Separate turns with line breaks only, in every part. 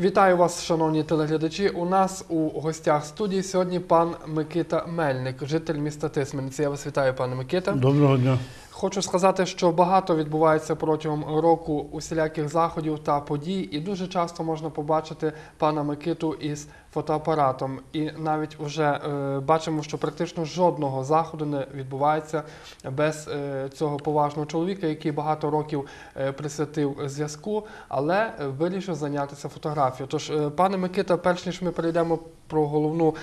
Вітаю вас, шановні телеглядачі. У нас у гостях студії сьогодні пан Микита Мельник, житель міста Тисменці. Я вас вітаю, пане Микита.
Доброго дня.
Хочу сказати, що багато відбувається протягом року усіляких заходів та подій, і дуже часто можна побачити пана Микиту із фотоапаратом. І навіть вже е, бачимо, що практично жодного заходу не відбувається без е, цього поважного чоловіка, який багато років е, присвятив зв'язку, але вирішив зайнятися фотографією. Тож, пане Микита, перш ніж ми перейдемо про головну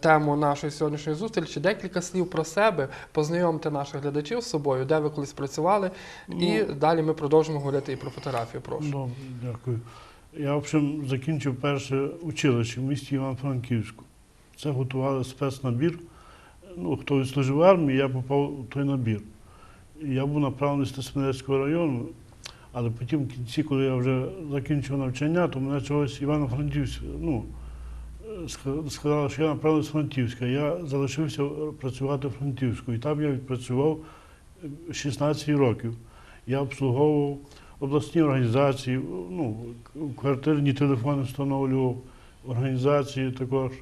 тему нашої сьогоднішньої зустрічі, декілька слів про себе, познайомте наших глядачів з собою, де ви колись працювали, і далі ми продовжимо говорити і про фотографію. Прошу.
Добре, дякую. Я, в общем, закінчив перше училище в місті Івано-Франківську. Це готували спецнабір. Ну, хто відслужив в армії, я попав у той набір. Я був направлений з Тисменецького району, але потім в кінці, коли я вже закінчив навчання, то мене чогось Івано-Франківськ, ну, сказали, що я направлений з Франківська. Я залишився працювати в Франківську. І там я відпрацював е, 16 років. Я обслуговував обласні організації, ну, квартирні телефони встановлював, організації також.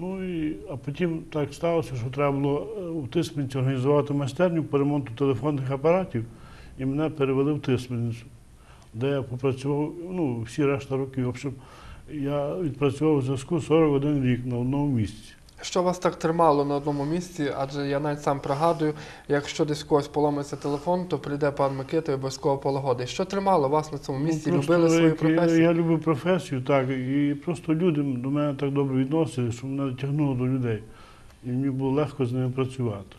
Ну і, а потім так сталося, що треба було е, у Тисменці організувати майстерню по ремонту телефонних апаратів, і мене перевели в Тисменницю, де я попрацював ну, всі решта років. В общем, я відпрацював у зв'язку 41 рік на одному місці.
Що вас так тримало на одному місці? Адже я навіть сам пригадую, якщо десь в когось поломиться телефон, то прийде пан Микита і обов'язково полагодить. Що тримало вас на цьому місці?
Ну,
Любили свою
професію? я-? Я, любив професію, так, і просто люди до мене так добре відносили, що мене тягнуло до людей. І мені було легко з ними працювати.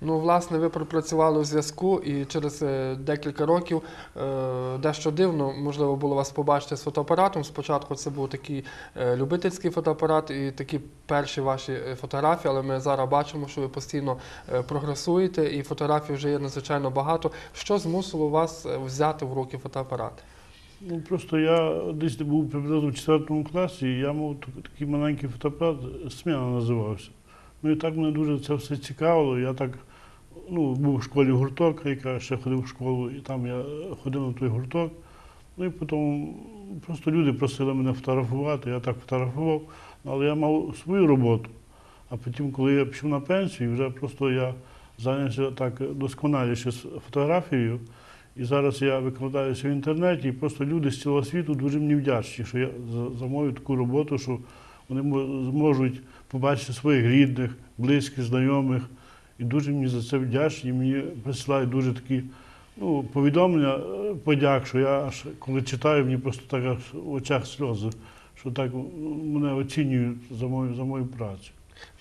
Ну, власне, ви пропрацювали у зв'язку, і через е, декілька років е, дещо дивно, можливо, було вас побачити з фотоапаратом. Спочатку це був такий е, любительський фотоапарат і такі перші ваші фотографії, але ми зараз бачимо, що ви постійно прогресуєте, і фотографій вже є надзвичайно багато. Що змусило вас взяти в руки фотоапарат?
Ну, просто я десь був приблизно в 4 класі, і я мав такий маленький фотоапарат, сміна називався. Ну і так мене дуже це все цікавило. Я так ну, був в школі гурток, яка ще ходив в школу, і там я ходив на той гурток. Ну і потім просто люди просили мене фотографувати, я так фотографував, але я мав свою роботу. А потім, коли я пішов на пенсію, вже просто я зайнявся так досконаліше з фотографією. І зараз я викладаюся в інтернеті, і просто люди з цілого світу дуже мені вдячні, що я за, за мою таку роботу, що вони мо- зможуть побачити своїх рідних, близьких, знайомих. І дуже мені за це вдячні. Мені присилають дуже такі ну, повідомлення, е, подяк, що я аж коли читаю, мені просто так в очах сльози, що так мене оцінюють за мою, за мою працю.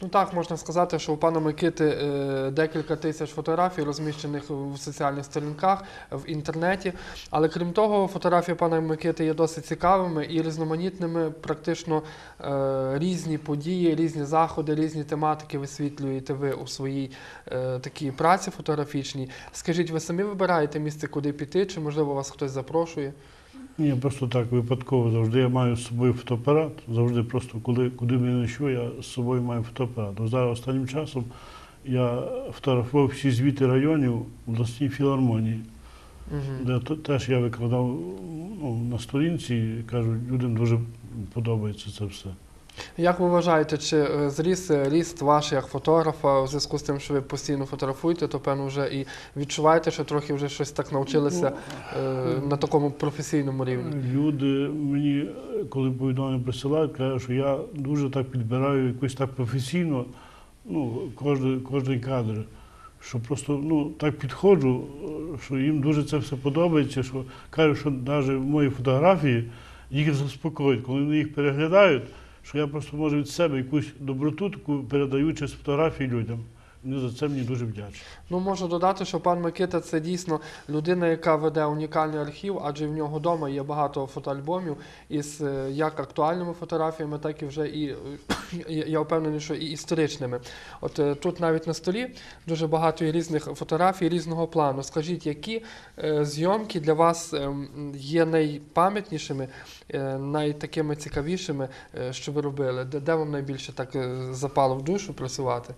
Ну так, можна сказати, що у пана Микити е, декілька тисяч фотографій, розміщених в соціальних сторінках, в інтернеті. Але крім того, фотографії пана Микити є досить цікавими і різноманітними. Практично е, різні події, різні заходи, різні тематики висвітлюєте ви у своїй е, такій праці фотографічній. Скажіть, ви самі вибираєте місце, куди піти, чи можливо вас хтось запрошує?
Ні, просто так випадково завжди я маю з собою фотоапарат. Завжди просто коли, куди мене я не йшов, я з собою маю фотоапарат. Ось зараз останнім часом я фотографував всі звіти районів обласній філармонії, де то- теж я викладав ну, на сторінці кажу, людям дуже подобається це все.
Як ви вважаєте, чи е, зріс е, ріст ваш як фотографа у зв'язку з тим, що ви постійно фотографуєте, то певно вже і відчуваєте, що трохи вже щось так навчилися е, на такому професійному рівні?
Люди мені, коли повідомлення присилають, кажуть, що я дуже так підбираю якось так професійно, ну, кожен, кадр. Що просто ну, так підходжу, що їм дуже це все подобається, що кажуть, що навіть мої фотографії їх заспокоюють, коли вони їх переглядають, що я просто можу від себе якусь доброту таку передаю через фотографії людям. Вони за це мені дуже вдячні.
Ну можу додати, що пан Микита це дійсно людина, яка веде унікальний архів, адже в нього вдома є багато фотоальбомів із е, як актуальними фотографіями, так і вже і я- впевнений, що і історичними. От е, тут навіть на столі дуже багато є різних фотографій різного плану. Скажіть, які е, зйомки для вас ем, є найпам'ятнішими, найтакими цікавішими, що ви робили? Де, вам найбільше так запало в душу працювати?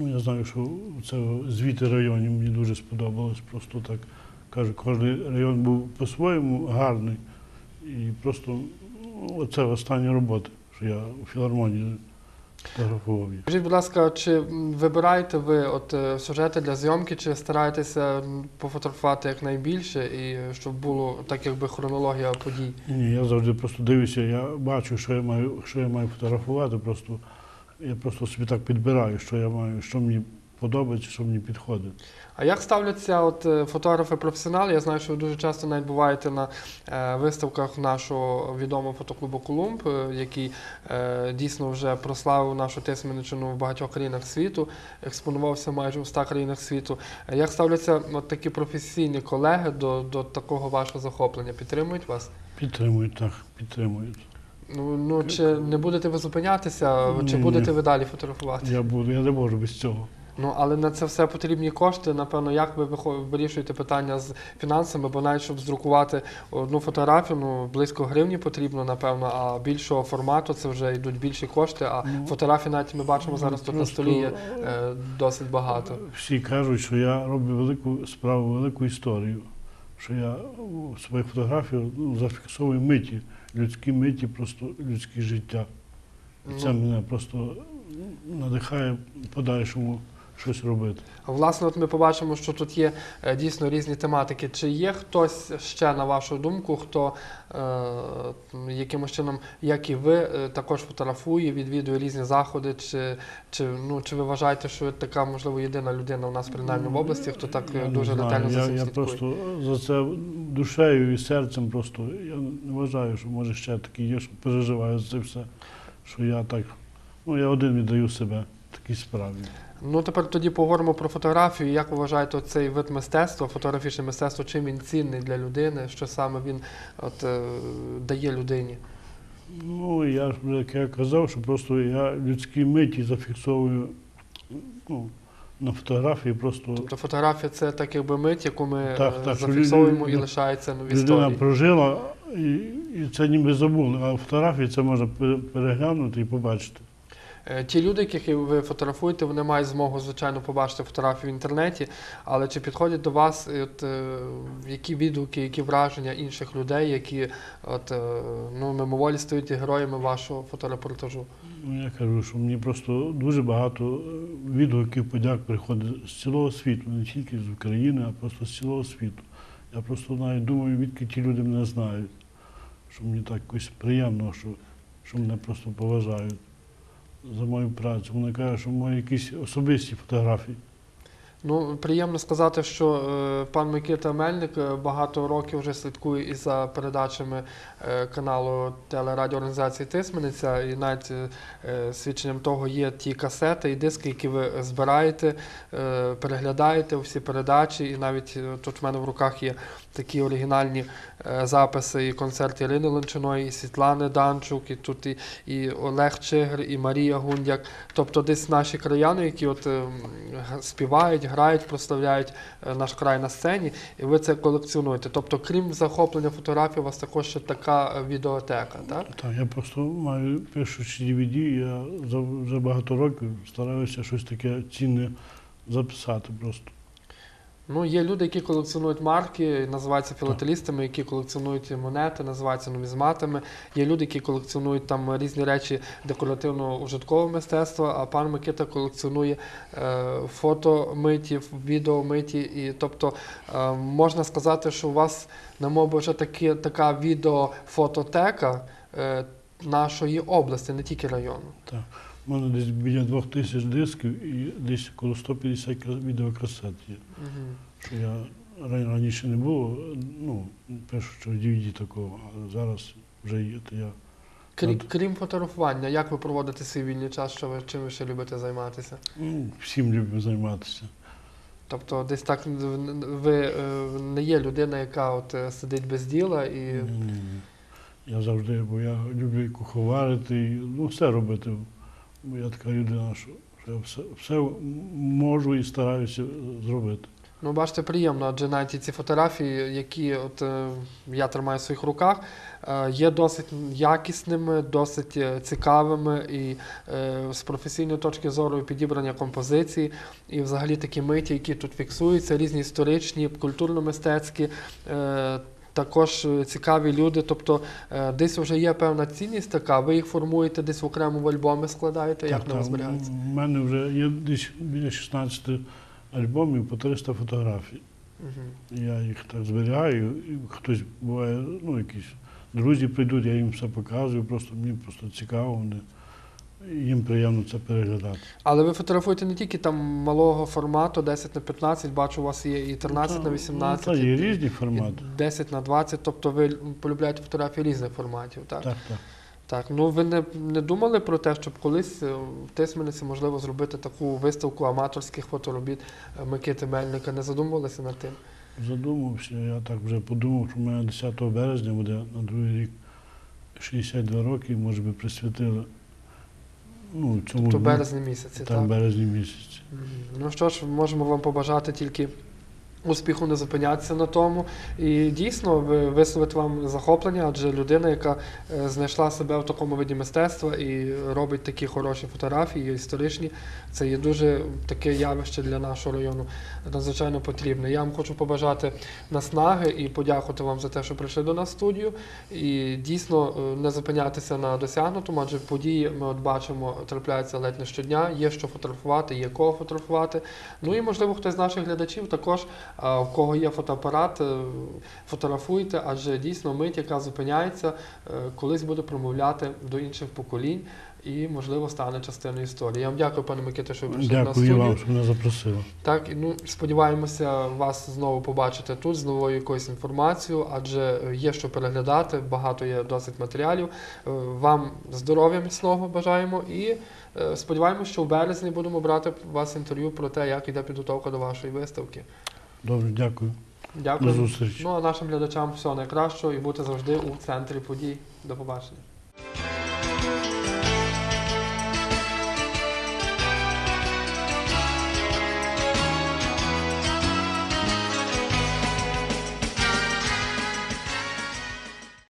Ну, я знаю, що це звіти районів мені дуже сподобалось. Просто так кажу, кожен район був по-своєму гарний. І просто оце останні роботи, що я у філармонії фотографував.
Скажіть, будь ласка, чи вибираєте ви от е, сюжети для зйомки, чи стараєтеся пофотографувати якнайбільше, і щоб було так, якби хронологія подій?
Ні, я завжди просто дивлюся, я бачу, що я маю, що я маю фотографувати, просто я просто собі так підбираю, що я маю, що мені подобається, що мені підходить.
А як ставляться от е, фотографи-професіонали? Я знаю, що ви дуже часто навіть буваєте на е, виставках нашого відомого фотоклубу Колумб, е, який е, дійсно вже прославив нашу Тисменничину в багатьох країнах світу, експонувався майже у 100 країнах світу. Е, Як ставляться от такі професійні колеги до, до такого вашого захоплення? Підтримують вас?
Підтримують так, підтримують.
Ну, ну чи не будете ви зупинятися, чи
Ні,
будете
ні.
ви далі фотографувати?
Я буду, я не можу без цього.
Ну але на це все потрібні кошти. Напевно, як ви вихо- вирішуєте питання з фінансами, бо навіть щоб здрукувати одну фотографію, ну близько гривні потрібно, напевно, а більшого формату це вже йдуть більші кошти. А
Ну,
фотографій навіть ми бачимо зараз тут на
просто,
столі є е, досить багато.
Всі кажуть, що я роблю велику справу, велику історію. Що я у своїх фотографіях ну, зафіксовую миті, людські миті, просто людське життя. І це
Ну,
мене просто надихає подальшому щось робити.
Власне, от ми побачимо, що тут є е, дійсно різні тематики. Чи є хтось ще, на вашу думку, хто е, якимось чином, як і ви, е, також фотографує, відвідує різні заходи? Чи, чи, ну, чи ви вважаєте, що ви така, можливо, єдина людина у нас принаймні в області, хто так е,
Я
дуже
знаю,
ретельно за
я,
цим
я
слідкує?
просто за це душею і серцем просто я не вважаю, що може ще такі є, що переживаю за це все. Що я так, ну я один віддаю себе такій справі.
Ну тепер тоді поговоримо про фотографію. Як ви вважаєте цей вид мистецтва, фотографічне мистецтво, чим він цінний для людини? Що саме він от, е, дає людині?
Ну, я ж як я казав, що просто я людські миті зафіксовую ну, на фотографії, просто
Тобто фотографія це так якби мить, яку ми
Так,
е,
так, що
зафіксовуємо і лишається ну, в
людина
історії.
прожила і, і це ніби забули, а фотографії це можна пере- переглянути і побачити.
Е, Ті люди, яких ви фотографуєте, вони мають змогу, звичайно, побачити фотографії в інтернеті, але чи підходять до вас е, от, е, які відгуки, які враження інших людей, які от, ну, мимоволі стають героями вашого фоторепортажу?
Ну, я кажу, що мені просто дуже багато відгуків подяк приходить з цілого світу, не тільки з України, а просто з цілого світу. Я просто навіть думаю, відки ті люди мене знають, що мені так якось приємно, що, що мене просто поважають за мою працю. Вони кажуть, що мої якісь особисті фотографії.
Ну, приємно сказати, що е, пан Микита Мельник е, багато років вже слідкує і за передачами е, каналу телерадіоорганізації Тисмениця, і навіть е, е, свідченням того є ті касети і диски, які ви збираєте, е, переглядаєте всі передачі, і навіть е, тут в мене в руках є такі оригінальні е, записи і концерти Ірини Лончиної, і Світлани Данчук, і тут і, і Олег Чигр, і Марія Гундяк. Тобто десь наші краяни, які от е, співають, грають, прославляють е, наш край на сцені, і ви це колекціонуєте. Тобто, крім захоплення фотографій, у вас також ще така е, відеотека, так?
Так, я просто маю пишучи DVD, я за вже багато років стараюся щось таке цінне записати просто.
Ну, є люди, які колекціонують марки, називаються філателістами, які колекціонують монети, називаються нумізматами. Є люди, які колекціонують там різні речі декоративно-ужиткового мистецтва, а пан Микита колекціонує е, фотомиті, відеомиті. І, тобто е, можна сказати, що у вас, на мові, вже такі, така відеофототека е, нашої області, не тільки району.
У мене десь біля двох тисяч дисків і десь коло 150 кра- відеокасет є.
Угу.
Що я раніше не було, ну, пишу, що DVD такого, а зараз вже є, то я.
Крім, крім фотографування, як ви проводите свій вільний час, що ви чим ви ще любите займатися?
Ну, всім люблю займатися.
Тобто, десь так ви е, не є людина, яка от е, сидить без діла і
Ні. Я завжди, бо я люблю куховарити, ну, все робити. Я така людина, що, що я все, все можу і стараюся зробити.
ну бачите, приємно, адже навіть ці фотографії, які от е, я тримаю в своїх руках, е, є досить якісними, досить е, цікавими і з професійної точки зору підібрання композиції, і взагалі такі миті, які тут фіксуються, різні історичні, культурно-мистецькі. Також е, цікаві люди. Тобто е, десь вже є певна цінність така, ви їх формуєте десь в окремому альбомі складаєте, як
так.
зберігаються?
У мене вже є десь біля 16 альбомів по 300 фотографій.
Мгм.
Я їх так зберігаю, і хтось буває, ну якісь друзі прийдуть, я їм все показую, просто мені просто цікаво, вони, їм приємно це переглядати.
Але ви фотографуєте не тільки там малого формату, 10 на 15, бачу, у вас є і 13 на 18,
Ну, та, є
і-
різні
і
формати.
10 на 20, тобто ви полюбляєте фотографії різних форматів, так?
Так, так.
Так, ну ви не, не думали про те, щоб колись е, в Тисмениці можливо зробити таку виставку аматорських фоторобіт е, Микити Мельника? Не задумувалися над тим?
Задумався, я так вже подумав, що в мене 10 березня буде на другий рік 62 роки, може би присвятили ну, цьому
Тобто березні місяці,
там
так?
березні місяці.
Мгм. Ну що ж, можемо вам побажати тільки успіху, не зупинятися на тому. І дійсно ви- висловити вам захоплення, адже людина, яка е, знайшла себе в такому виді мистецтва і робить такі хороші фотографії, історичні, це є дуже таке явище для нашого району надзвичайно потрібне. Я вам хочу побажати наснаги і подякувати вам за те, що прийшли до нас в студію. І дійсно е, не зупинятися на досягнутому, адже події ми от бачимо, трапляються ледь не щодня. Є що фотографувати, є кого фотографувати. Ну і можливо хтось з наших глядачів також, в кого є фотоапарат, е, фотографуйте, адже дійсно мить, яка зупиняється, е, колись буде промовляти до інших поколінь і, можливо, стане частиною історії. Я вам дякую, пане Миките, що ви прийшли нас в
Дякую вам, що мене запросили.
Так, ну сподіваємося вас знову побачити тут з новою якоюсь інформацією, адже е, є що переглядати, багато є досить матеріалів. Вам здоров'я міцного бажаємо і сподіваємося, що в березні будемо брати у вас інтерв'ю про те, як іде підготовка до вашої виставки.
Добре, дякую. До
Дякую.
зустрічі.
Ну а нашим глядачам всього найкращого і бути завжди у центрі подій. До побачення.